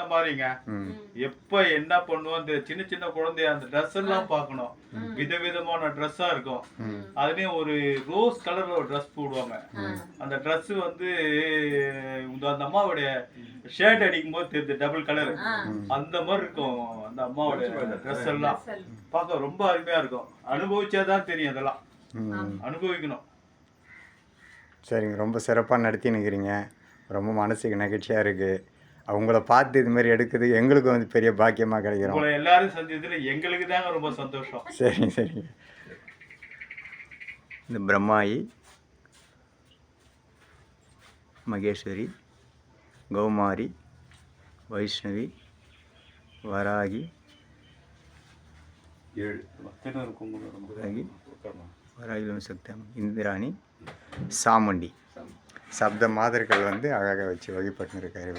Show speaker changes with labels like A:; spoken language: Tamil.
A: வளர்த்த மாதிரிங்க.
B: ம்.
A: எப்ப என்ன பண்ணுவோம் இந்த சின்ன சின்ன குழந்தைய அந்த ட்ரெஸ் எல்லாம் பார்க்கணும். விதவிதமான ட்ரெஸ்ஸா இருக்கும். அதுலயும் ஒரு ரோஸ் கலர்ல ஒரு ட்ரெஸ் போடுவாங்க. அந்த ட்ரெஸ் வந்து இந்த அந்த அம்மாவுடைய ஷர்ட் அடிக்கும் போது தெரியுது டபுள் கலர் அந்த மாதிரி இருக்கும் அந்த அம்மாவுடைய ட்ரெஸ் எல்லாம். பார்க்க ரொம்ப அருமையா இருக்கும். அனுபவிச்சாதான் தெரியும் அதெல்லாம். அனுபவிக்கணும்.
B: சரிங்க ரொம்ப சிறப்பாக நடத்தினுக்கிறீங்க. ரொம்ப மனசுக்கு நெகிழ்ச்சியாக இருக்குது அவங்கள பார்த்து இது மாதிரி எடுக்குது. எங்களுக்கும் வந்து பெரிய பாக்கியமாக கிடைக்கிறோம்.
A: உங்களை எல்லாரும் சந்திச்சதுல எங்களுக்கு தாங்க ரொம்ப சந்தோஷம்.
B: சரிங்க சரிங்க இந்த பிரம்மாயி மகேஸ்வரி கௌமாரி வைஷ்ணவி வராகி வராகி வராகிலும் சக்தம் இந்திராணி சாமுண்டி. சப்த மாதர்கள் வந்து அழகாக வச்சு வழிபட்டு இருக்காரு.